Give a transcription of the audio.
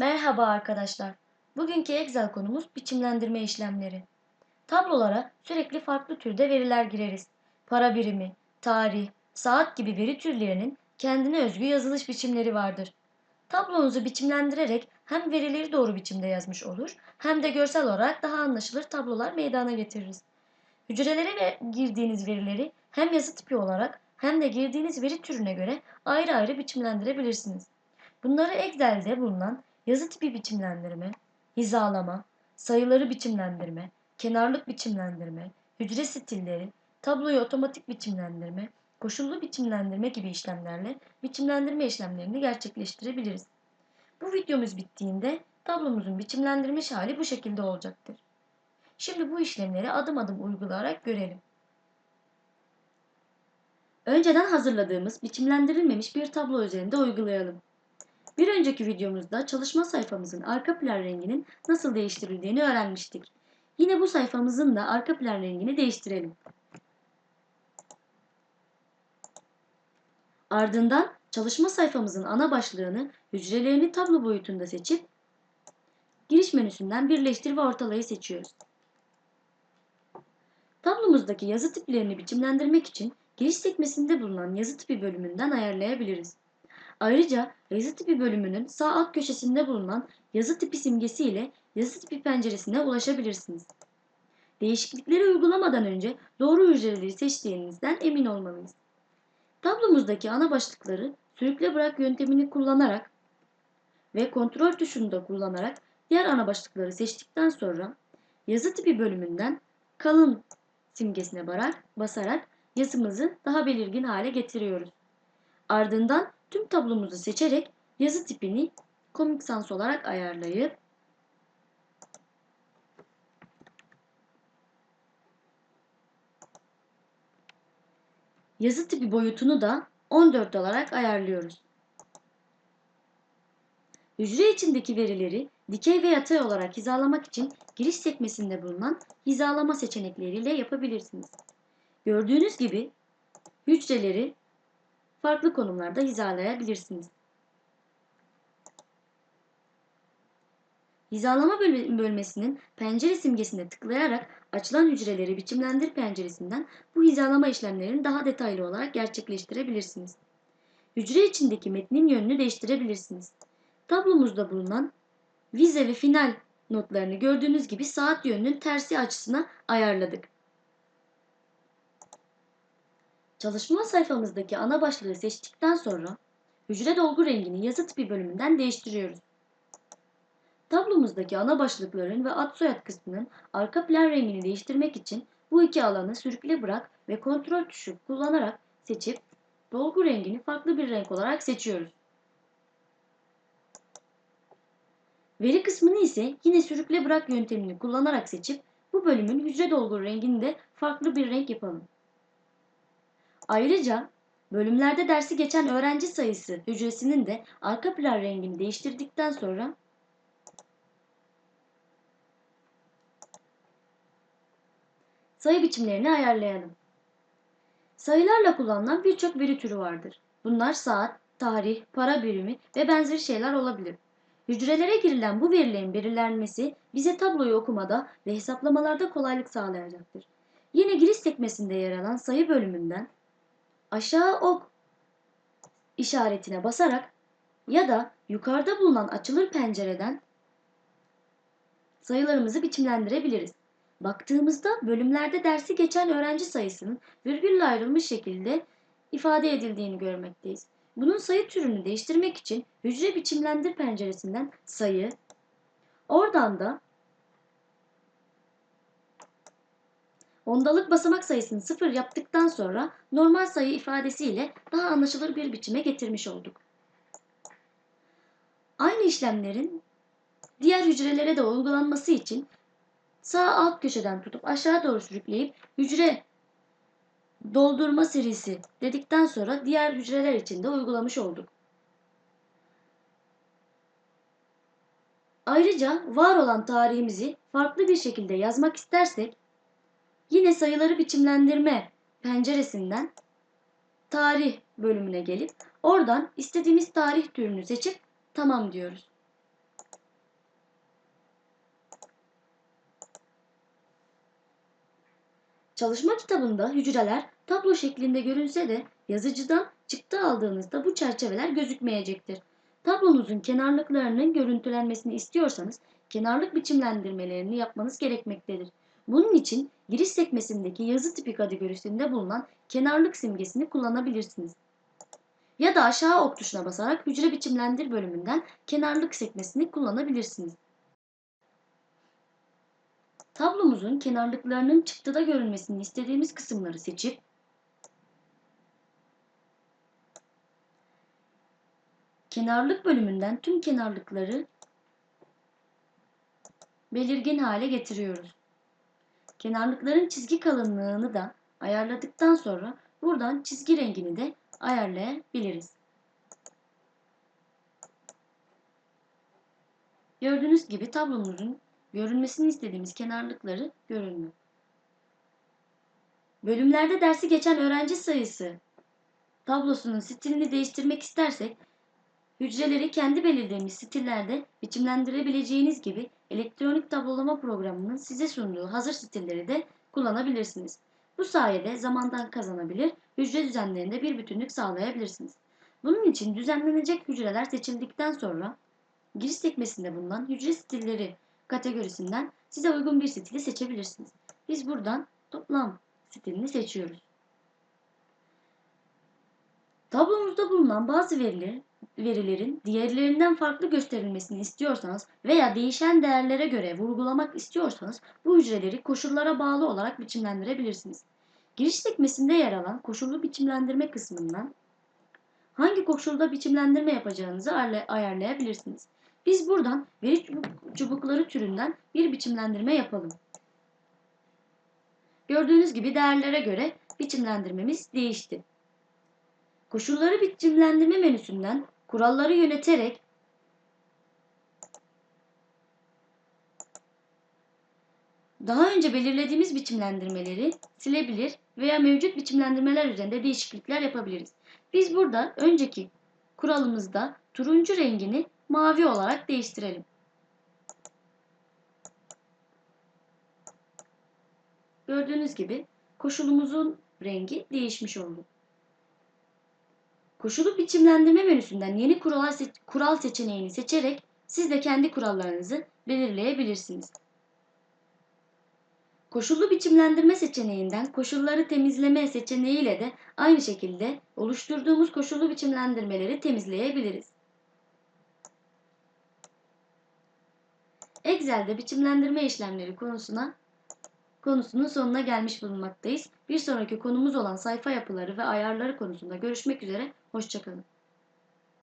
Merhaba arkadaşlar. Bugünkü Excel konumuz biçimlendirme işlemleri. Tablolara sürekli farklı türde veriler gireriz. Para birimi, tarih, saat gibi veri türlerinin kendine özgü yazılış biçimleri vardır. Tablonuzu biçimlendirerek hem verileri doğru biçimde yazmış olur hem de görsel olarak daha anlaşılır tablolar meydana getiririz. Hücrelere girdiğiniz verileri hem yazı tipi olarak hem de girdiğiniz veri türüne göre ayrı ayrı biçimlendirebilirsiniz. Bunları Excel'de bulunan yazı tipi biçimlendirme, hizalama, sayıları biçimlendirme, kenarlık biçimlendirme, hücre stilleri, tabloyu otomatik biçimlendirme, koşullu biçimlendirme gibi işlemlerle biçimlendirme işlemlerini gerçekleştirebiliriz. Bu videomuz bittiğinde tablomuzun biçimlendirilmiş hali bu şekilde olacaktır. Şimdi bu işlemleri adım adım uygulayarak görelim. Önceden hazırladığımız biçimlendirilmemiş bir tablo üzerinde uygulayalım. Bir önceki videomuzda çalışma sayfamızın arka plan renginin nasıl değiştirildiğini öğrenmiştik. Yine bu sayfamızın da arka plan rengini değiştirelim. Ardından çalışma sayfamızın ana başlığını hücrelerini tablo boyutunda seçip giriş menüsünden birleştir ve ortalayı seçiyoruz. Tablomuzdaki yazı tiplerini biçimlendirmek için giriş sekmesinde bulunan yazı tipi bölümünden ayarlayabiliriz. Ayrıca yazı tipi bölümünün sağ alt köşesinde bulunan yazı tipi simgesi ile yazı tipi penceresine ulaşabilirsiniz. Değişiklikleri uygulamadan önce doğru hücreleri seçtiğinizden emin olmalıyız. Tablomuzdaki ana başlıkları sürükle bırak yöntemini kullanarak ve kontrol tuşunu da kullanarak diğer ana başlıkları seçtikten sonra yazı tipi bölümünden kalın simgesine basarak yazımızı daha belirgin hale getiriyoruz. Ardından tüm tablomuzu seçerek yazı tipini Comic Sans olarak ayarlayıp yazı tipi boyutunu da 14 olarak ayarlıyoruz. Hücre içindeki verileri dikey ve yatay olarak hizalamak için giriş sekmesinde bulunan hizalama seçenekleriyle yapabilirsiniz. Gördüğünüz gibi hücreleri farklı konumlarda hizalayabilirsiniz. Hizalama bölmesinin pencere simgesine tıklayarak açılan hücreleri biçimlendir penceresinden bu hizalama işlemlerini daha detaylı olarak gerçekleştirebilirsiniz. Hücre içindeki metnin yönünü değiştirebilirsiniz. Tablomuzda bulunan vize ve final notlarını gördüğünüz gibi saat yönünün tersi açısına ayarladık. Çalışma sayfamızdaki ana başlığı seçtikten sonra hücre dolgu rengini yazı tipi bölümünden değiştiriyoruz. Tablomuzdaki ana başlıkların ve ad soyad kısmının arka plan rengini değiştirmek için bu iki alanı sürükle bırak ve kontrol tuşu kullanarak seçip dolgu rengini farklı bir renk olarak seçiyoruz. Veri kısmını ise yine sürükle bırak yöntemini kullanarak seçip bu bölümün hücre dolgu rengini de farklı bir renk yapalım. Ayrıca bölümlerde dersi geçen öğrenci sayısı hücresinin de arka plan rengini değiştirdikten sonra sayı biçimlerini ayarlayalım. Sayılarla kullanılan birçok veri türü vardır. Bunlar saat, tarih, para birimi ve benzeri şeyler olabilir. Hücrelere girilen bu verilerin belirlenmesi bize tabloyu okumada ve hesaplamalarda kolaylık sağlayacaktır. Yine giriş sekmesinde yer alan sayı bölümünden aşağı ok işaretine basarak ya da yukarıda bulunan açılır pencereden sayılarımızı biçimlendirebiliriz. Baktığımızda bölümlerde dersi geçen öğrenci sayısının virgülle ayrılmış şekilde ifade edildiğini görmekteyiz. Bunun sayı türünü değiştirmek için hücre biçimlendir penceresinden sayı, oradan da Ondalık basamak sayısını sıfır yaptıktan sonra normal sayı ifadesiyle daha anlaşılır bir biçime getirmiş olduk. Aynı işlemlerin diğer hücrelere de uygulanması için sağ alt köşeden tutup aşağı doğru sürükleyip hücre doldurma serisi dedikten sonra diğer hücreler için de uygulamış olduk. Ayrıca var olan tarihimizi farklı bir şekilde yazmak istersek Yine sayıları biçimlendirme penceresinden tarih bölümüne gelip oradan istediğimiz tarih türünü seçip tamam diyoruz. Çalışma kitabında hücreler tablo şeklinde görünse de yazıcıdan çıktı aldığınızda bu çerçeveler gözükmeyecektir. Tablonuzun kenarlıklarının görüntülenmesini istiyorsanız kenarlık biçimlendirmelerini yapmanız gerekmektedir. Bunun için giriş sekmesindeki yazı tipi kategorisinde bulunan kenarlık simgesini kullanabilirsiniz. Ya da aşağı ok tuşuna basarak hücre biçimlendir bölümünden kenarlık sekmesini kullanabilirsiniz. Tablomuzun kenarlıklarının çıktıda görünmesini istediğimiz kısımları seçip kenarlık bölümünden tüm kenarlıkları belirgin hale getiriyoruz. Kenarlıkların çizgi kalınlığını da ayarladıktan sonra buradan çizgi rengini de ayarlayabiliriz. Gördüğünüz gibi tablomuzun görünmesini istediğimiz kenarlıkları görünüyor. Bölümlerde dersi geçen öğrenci sayısı tablosunun stilini değiştirmek istersek hücreleri kendi belirlediğimiz stillerde biçimlendirebileceğiniz gibi elektronik tablolama programının size sunduğu hazır stilleri de kullanabilirsiniz. Bu sayede zamandan kazanabilir, hücre düzenlerinde bir bütünlük sağlayabilirsiniz. Bunun için düzenlenecek hücreler seçildikten sonra giriş sekmesinde bulunan hücre stilleri kategorisinden size uygun bir stili seçebilirsiniz. Biz buradan toplam stilini seçiyoruz. Tablomuzda bulunan bazı veriler, verilerin diğerlerinden farklı gösterilmesini istiyorsanız veya değişen değerlere göre vurgulamak istiyorsanız bu hücreleri koşullara bağlı olarak biçimlendirebilirsiniz. Giriş sekmesinde yer alan koşullu biçimlendirme kısmından hangi koşulda biçimlendirme yapacağınızı ayarlayabilirsiniz. Biz buradan veri çubukları türünden bir biçimlendirme yapalım. Gördüğünüz gibi değerlere göre biçimlendirmemiz değişti. Koşulları biçimlendirme menüsünden kuralları yöneterek daha önce belirlediğimiz biçimlendirmeleri silebilir veya mevcut biçimlendirmeler üzerinde değişiklikler yapabiliriz. Biz burada önceki kuralımızda turuncu rengini mavi olarak değiştirelim. Gördüğünüz gibi koşulumuzun rengi değişmiş oldu. Koşulu biçimlendirme menüsünden yeni kural, seç kural seçeneğini seçerek siz de kendi kurallarınızı belirleyebilirsiniz. Koşullu biçimlendirme seçeneğinden koşulları temizleme seçeneğiyle de aynı şekilde oluşturduğumuz koşullu biçimlendirmeleri temizleyebiliriz. Excel'de biçimlendirme işlemleri konusuna konusunun sonuna gelmiş bulunmaktayız. Bir sonraki konumuz olan sayfa yapıları ve ayarları konusunda görüşmek üzere. Hoşçakalın.